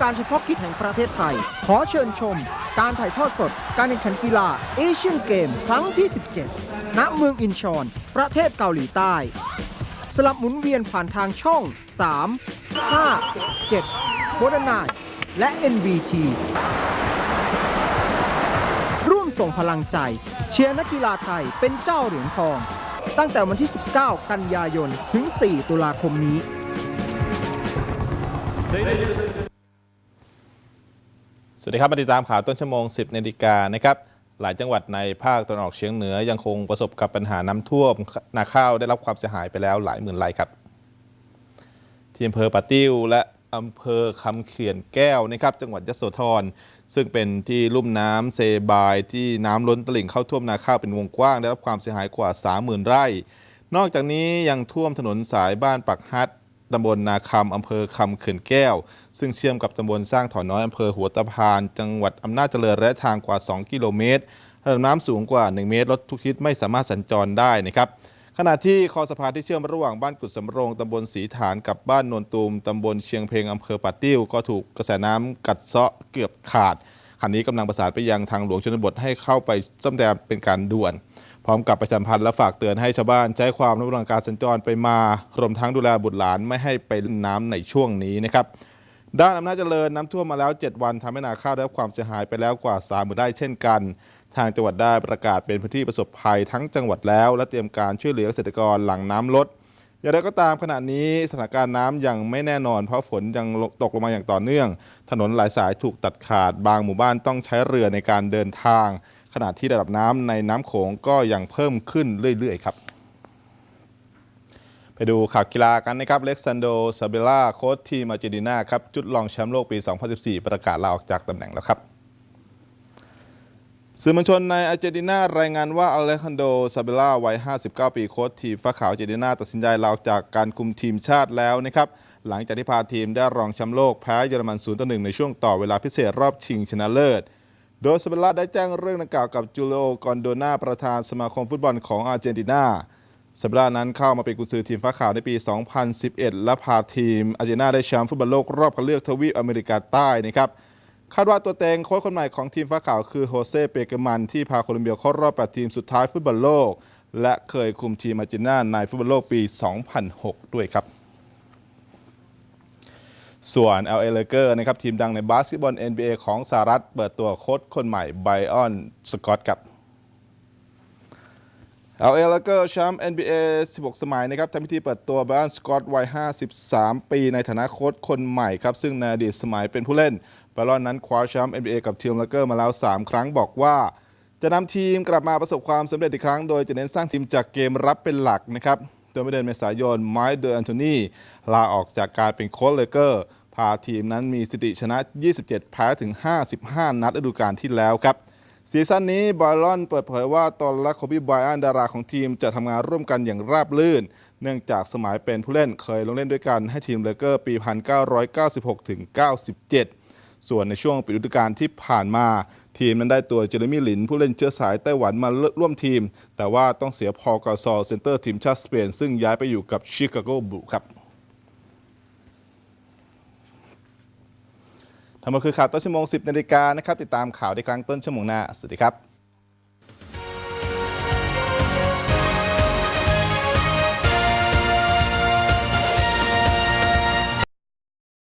การเฉพาะกิจแห่งประเทศไทย ขอเชิญชม การถ่ายทอดสด การแข่งขันกีฬาเอเชียนเกมครั้งที่ 17 ณ เมืองอินชอน ประเทศเกาหลีใต้ สลับหมุนเวียนผ่านทางช่อง 3 5 7โบดนายและ NBT ร่วมส่งพลังใจ เชียร์นักกีฬาไทยเป็นเจ้าเหรียญทอง ตั้งแต่วันที่ 19 กันยายน ถึง 4 ตุลาคมนี้ส วัสดีครับมาติดตามข่าวต้นชั่วโมง 10นาฬิกานะครับหลายจังหวัดในภาคตะวันออกเฉียงเหนือยังคงประสบกับปัญหาน้ำท่วมนาข้าวได้รับความเสียหายไปแล้วหลายหมื่นไร่ครับที่อำเภอปะติ้วและอำเภอคำเขื่อนแก้วนะครับ จังหวัดยโสธรซึ่งเป็นที่ลุ่มน้ำเซบาย ที่น้ำล้นตลิ่งเข้าท่วมนาข้าวเป็นวงกว้าง ได้รับความเสียหายกว่า 30,000 ไร่ นอกจากนี้ยังท่วมถนนสายบ้านปักฮัด ตำบลนาคำอำเภอคำเขื่อนแก้ว ซึ่งเชื่อมกับตำบลสร้างถอนน้อยอำเภอหัวตะพาน จังหวัดอำนาจเจริญระยะทางกว่า 2 กิโลเมตรระดับน้ำสูงกว่า 1 เมตรรถทุกทิศไม่สามารถสัญจรได้นะครับขณะที่คอสะพานที่เชื่อมระหว่างบ้านกุดสำโรงตำบลสีฐานกับบ้านโนนตูมตำบลเชียงเพลงอำเภอป่าติ้ว ก็ถูกกระแสน้ำกัดเซาะเกือบขาดขณะนี้กำลังประสานไปยังทางหลวงชนบทให้เข้าไปซ่อมแซมเป็นการด่วน ร้อมกับประชาสัมพันธ์และฝากเตือนให้ชาวบ้านใช้ความระมัดระวังการสัญจรไปมารวมทั้งดูแลบุตรหลานไม่ให้ไปนน้ำในช่วงนี้นะครับด้านอำนาจเจริญน้ำท่วมมาแล้ว 7 วันทำให้นาข้าวได้รับความเสียหายไปแล้วกว่า3 0 0 0 0ไร่เช่นกัน ทางจังหวัดได้ประกาศเป็นพื้นที่ประสบภัยทั้งจังหวัดแล้ว และเตรียมการช่วยเหลือเกษตรกรหลังน้ำลดอย่างไรก็ตามขณะนี้สถานการณ์น้ำยังไม่แน่นอน เพราะฝนยังตกลงมาอย่างต่อเนื่อง ถนนหลายสายถูกตัดขาดบางหมู่บ้านต้องใช้เรือในการเดินทาง ขณะที่ระดับน้ำในน้ำโขงก็ยังเพิ่มขึ้นเรื่อยๆครับไปดูข่าวกีฬากันนะครับ เล็กซานโดซาเบล่าโค้ชทีมอาร์เจนตินาครับ จุดรองแชมป์โลกปี 2014 ประกาศลาออกจากตำแหน่งแล้วครับ สื่อมวลชนในอาร์เจนตินารายงานว่าอเลคันโดซาเบล่าวัย 59 ปีโค้ชทีมฟ้าขาวอาร์เจนตินาตัดสินใจลาออกจากการคุมทีมชาติแล้วนะครับ หลังจากที่พาทีมได้รองแชมป์โลกแพ้เยอรมัน0ต่อ1ในช่วงต่อเวลาพิเศษรอบชิงชนะเลิศ โดยซาเบล่าได้แจ้งเรื่องดังกล่าวกับจูเลโอกอนโดนาประธานสมาคมฟุตบอลของอาร์เจนตินาซาเบล่านั้นเข้ามาเป็นกุญซือทีมฟ้าขาวในปี 2011 และพาทีมอาร์เจนตินาได้แชมป์ฟุตบอลโลกรอบคัดเลือกทวีปอเมริกาใต้นะครับคาดว่าตัวเต็งโค้ชคนใหม่ของทีมฟ้าขาวคือโฮเซเปเกมันที่พาโคลอมเบียเข้ารอบ8ทีมสุดท้ายฟุตบอลโลก และเคยคุมทีมอาร์เจนตินาในฟุตบอลโลกปี 2006 ด้วยครับ ส่วน LA Lakers นะครับทีมดังในบาสเกตบอล NBA ของสหรัฐ เปิดตัวโค้ชคนใหม่ไบออนสกอตครับ LA Lakers แชมป์ NBA 16 สมัยนะครับทำพิธีเปิดตัวไบรอนสกอตวัย 53 ปีในฐานะโค้ชคนใหม่ครับ ซึ่งในอดีตสมัยเป็นผู้เล่นไบรอนนั้นคว้าแชมป์ NBA กับทีม Lakers มาแล้ว 3 ครั้งบอกว่า จะนำทีมกลับมาประสบความสำเร็จอีกครั้ง โดยจะเน้นสร้างทีมจากเกมรับเป็นหลักนะครับ โดยเมื่อเดือนเมษายนไมค์เดอแอนโทนีลาออกจากการเป็นโค้ชเลเกอร์ พาทีมนั้นมีสถิติชนะ 27 แพ้ถึง 55 นัดฤดูกาลที่แล้วครับซีซั่นนี้บอยลอนเปิดเผยว่าตนและโคบีไบรอันดาราของทีมจะทำงานร่วมกันอย่างราบรื่น เนื่องจากสมัยเป็นผู้เล่นเคยลงเล่นด้วยกันให้ทีมเลเกอร์ปี 1996ถึง97 ส่วนในช่วงปิดฤดูกาลที่ผ่านมา ทีมนั้นได้ตัวเจเรมี่หลิน ผู้เล่นเชื้อสายไต้หวันมาร่วมทีม แต่ว่าต้องเสียพอกาซอเซนเตอร์ทีมชาติสเปนซึ่งย้ายไปอยู่กับชิคาโกบลูครับ ทั้งหมดคือข่าวต้นชั่วโมง 10นาฬิกานะครับ ติดตามข่าวได้ครั้งต้นชั่วโมงหน้า สวัสดีครับ